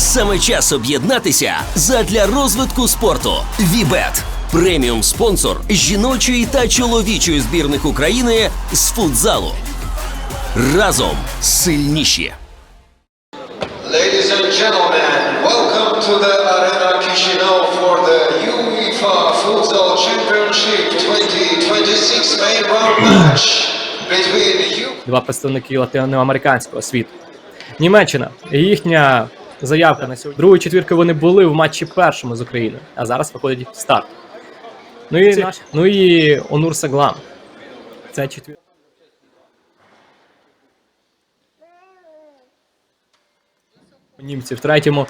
Саме час об'єднатися задля розвитку спорту. Вібет преміум спонсор жіночої та чоловічої збірних України з футзалу. Разом сильніші. Ladies and gentlemen, welcome to the Arena Chisinau for the UEFA Futsal Championship 2026 main round match between U. два представники латиноамериканського світу. Німеччина. Їхня заявка на сьогодні. Другої четвірки вони були в матчі першому з Україною, а зараз виходить в старт. Ну і, ну і Онур Саглам. Це четвірка. Німці в третьому,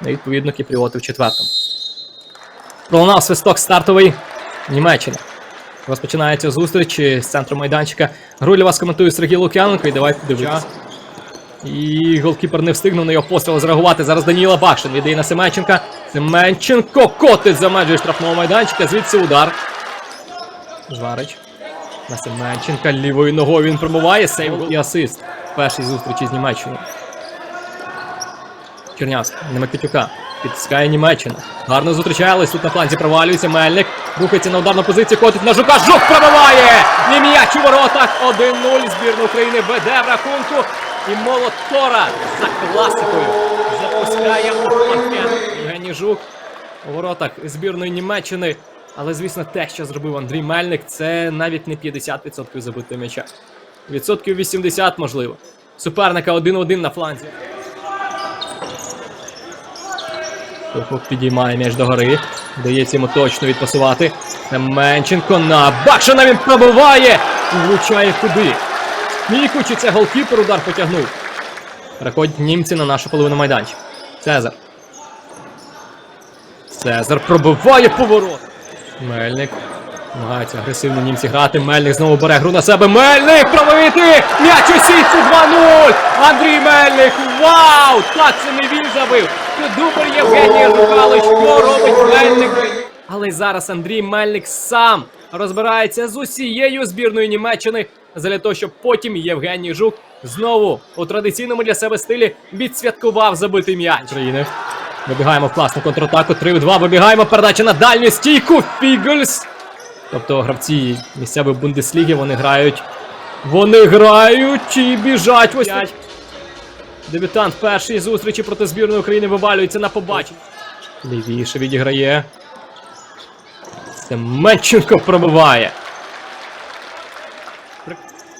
ну і відповідно кіпріоти в четвертому. Пролунав свисток стартовий. Німеччина. Розпочинається зустріч з центру майданчика. Гру для вас коментує Сергій Лук'яненко і давайте дивитися. І голкіпер не встигнув на його постріл зреагувати. Зараз Даніла Бакшин віддає на Семенченка. Семенченко котить за межі штрафного майданчика. Звідси удар. Жварич. На Семенченка лівою ногою він пробуває. Сейв і асист. в Першій зустрічі з Німеччиною. Чернявський на Микитюка. Підтискає Німеччина. Гарно зустрічались. Тут на фланзі провалюється Мельник. Рухається на ударну позицію, котить на жука. Жук пробиває! І м'яч у воротах. 1-0. Збірна України веде в рахунку. І Молотора за класикою запускає у. Євгеній Жук у воротах збірної Німеччини. Але, звісно, те, що зробив Андрій Мельник, це навіть не 50% забитого м'яча. Відсотків 80, можливо. Суперника 1-1 на фланзі. Тухов підіймає м'яч догори. Дається йому точно відпасувати. Семенченко на Бакшина він пробиває! Влучає куди? Міку чи це голкіпер удар потягнув. Переходять німці на нашу половину майданчика. Цезар. Цезар пробиває поворот. Мельник. Намагаються агресивно німці грати. Мельник знову бере гру на себе. Мельник пробити! М'яч у сітку 2-0! Андрій Мельник! Вау! Так це не він забив! Дубер Євгенія Жукали. Що робить Мельник? Але зараз Андрій Мельник сам розбирається з усією збірною Німеччини для того, щоб потім Євгеній Жук знову у традиційному для себе стилі відсвяткував забитий м'яч. України. Вибігаємо в класну контратаку. 3 в 2. Вибігаємо. Передача на дальню стійку. Фігельс. Тобто гравці місцевої бундесліги вони грають. Вони грають і біжать. Ось. Дебютант першої зустрічі проти збірної України вивалюється на побачення. Лівіше відіграє. Семенченко пробиває.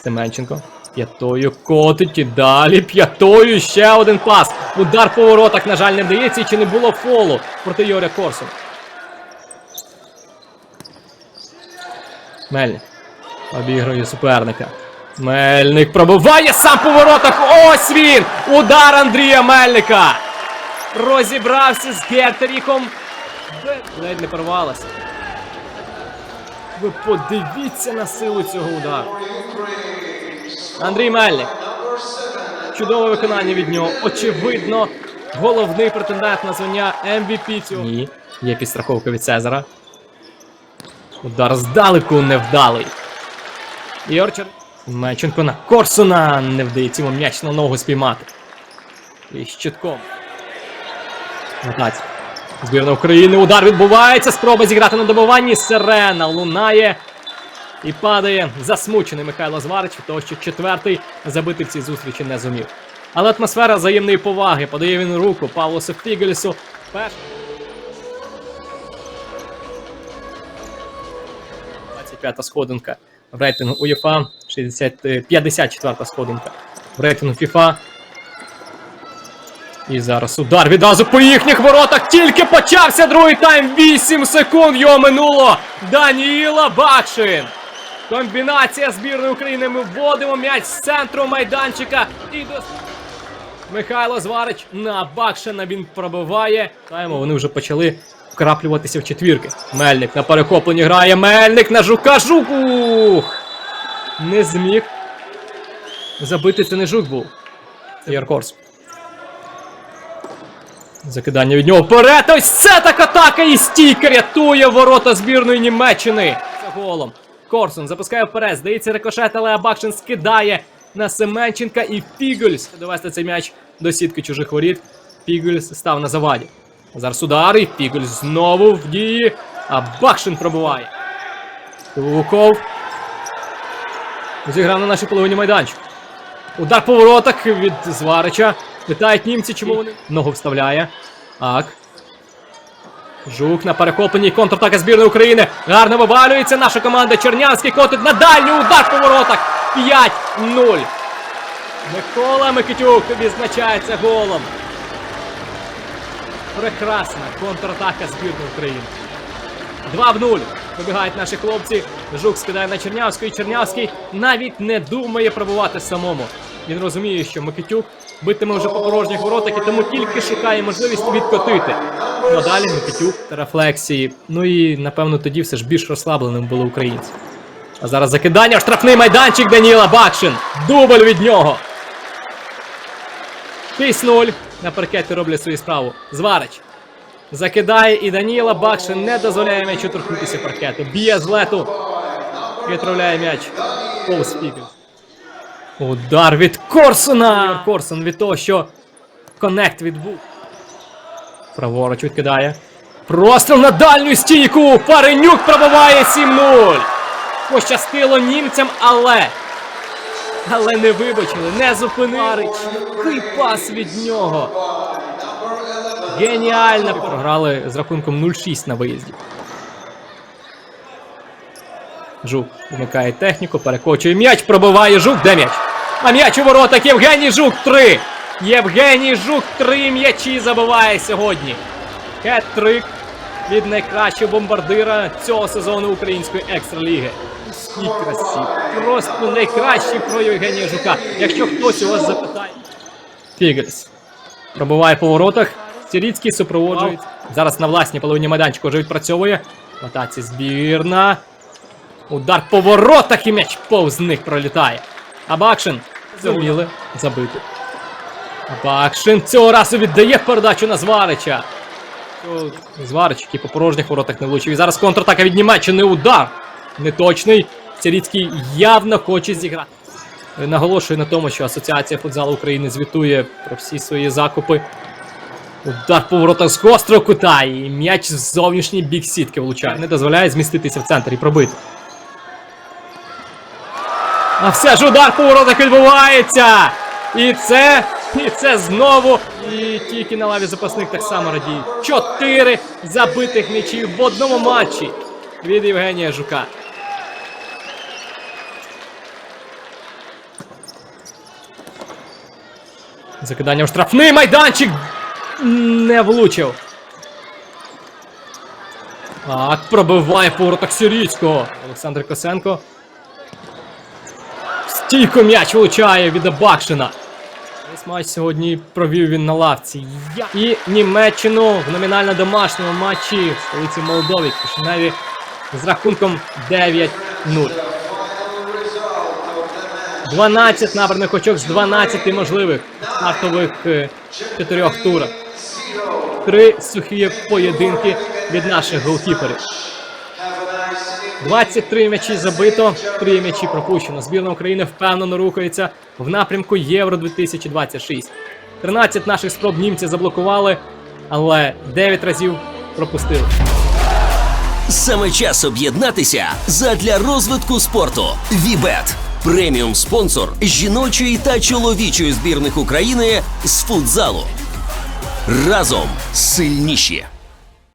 Семенченко. П'ятою котить і далі. П'ятою ще один пас. Удар по воротах, на жаль, не вдається. Чи не було фолу проти Йоря Корсу. Мельник. Обігрує суперника. Мельник пробиває сам по воротах. Ось він! Удар Андрія Мельника! Розібрався з Гертеріком. Ледь не порвалося. Ви подивіться на силу цього удару. Андрій Мельник. Чудове виконання від нього. Очевидно, головний претендент на звання MVP цього. Ні, є підстраховка від Цезара. Удар здалеку невдалий. Ігорчер. Меченко на Корсуна. Не вдається йому м'яч на ногу спіймати. І щитком. Нотація. Збірна України. Удар відбувається. Спроба зіграти на добуванні. Сирена лунає. І падає засмучений Михайло Зварич того, що четвертий забити в цій зустрічі не зумів. Але атмосфера взаємної поваги. Подає він руку Павлосу Фігельсу. Перший. 25-та сходинка в рейтингу УЄФА, 60, е, 54-та сходинка в рейтингу ФІФА. І зараз удар відразу по їхніх воротах. Тільки почався другий тайм. 8 секунд його минуло. Даніла Бакшин. Комбінація збірної України. Ми вводимо м'яч з центру майданчика. І до... Михайло Зварич на Бакшина він пробиває. Таємо, вони вже почали вкраплюватися в четвірки. Мельник на перехопленні грає. Мельник на жука. Жук! Ух! Не зміг. Забити це не жук був. Яркорс. Закидання від нього вперед. Ось це так атака і стійка рятує ворота збірної Німеччини. За голом. Корсун запускає вперед. Здається, рикошет, але Абакшин скидає на Семенченка і Фігельс довести цей м'яч до сітки чужих воріт. Пігельс став на заваді. Зараз удар, і Пігельс знову в дії. А Бакшин пробуває. Луков. Зіграв на нашій половині майданчику. Удар по воротах від Зварича. Питають німці, чому вони. Ногу вставляє. Ак. Жук на перехопленні контратака збірної України. Гарно вивалюється наша команда. Чернянський котить на дальній удар по воротах. 5-0. Микола Микитюк відзначається голом. Прекрасна контратака збірної України. 2 в 0. Вибігають наші хлопці. Жук скидає на Чернявську, і Чернявський навіть не думає пробувати самому. Він розуміє, що Микитюк битиме вже по порожніх воротах і тому тільки шукає можливість відкотити. Ну далі Микитюк та рефлексії. Ну і напевно тоді все ж більш розслабленим були українці. А зараз закидання штрафний майданчик Даніла Бакшин. Дубль від нього. 6-0. На паркеті роблять свою справу. Зварич. Закидає і Даніла Бакшин не дозволяє м'ячу торкнутися паркету. Б'є з лету. Відправляє м'яч. Повз Удар від Корсуна! Корсун від того, що коннект відбув. Праворуч відкидає. Простріл на дальню стійку! Паренюк пробиває 7-0! Пощастило німцям, але. Але не вибачили, не зупинили. Який пас від нього. Геніально програли з рахунком 0-6 на виїзді. Жук вмикає техніку, перекочує м'яч, пробиває жук. Де м'яч? А м'яч у воротах Євгеній Жук 3. Євгеній Жук 3 м'ячі забиває сьогодні. Хет-трик від найкращого бомбардира цього сезону української екстраліги. Скільки красів. Просто найкращий прояв Євгенія Жука. Якщо хтось у вас запитає. Фігельс. Пробиває по воротах. Сіріцький супроводжується. Зараз на власній половині майданчику вже відпрацьовує. В збірна. Удар по воротах і м'яч повз них пролітає. Абакшин зуміли забити. Абакшин цього разу віддає передачу на Зварича. Зварич, який по порожніх воротах не влучив. І зараз контратака від Німеччини. Удар. Неточний. Сіріцький явно хоче зіграти. Наголошую на тому, що Асоціація футзалу України звітує про всі свої закупи. Удар по воротах з гострого кута і м'яч з зовнішній бік сітки влучає. Не дозволяє зміститися в центр і пробити. А все ж удар по воротах відбувається! І це, і це знову. І тільки на лаві запасних так само радіють. Чотири забитих м'ячів в одному матчі від Євгенія Жука. Закидання в штрафний майданчик не влучив. Так, пробиває по воротах Сіріцького. Олександр Косенко. Стійко м'яч влучає від Абакшина. Весь матч сьогодні провів він на лавці. І Німеччину в номінально домашньому матчі в столиці Молдови Кишиневі з рахунком 9-0. 12 набраних очок з 12 можливих стартових е, чотирьох турах. Три сухі поєдинки від наших голкіперів. 23 м'ячі забито, 3 м'ячі пропущено. Збірна України впевнено рухається в напрямку Євро 2026. 13 наших спроб німці заблокували, але 9 разів пропустили. Саме час об'єднатися задля розвитку спорту. Вібет преміум спонсор жіночої та чоловічої збірних України з футзалу. Разом сильніші.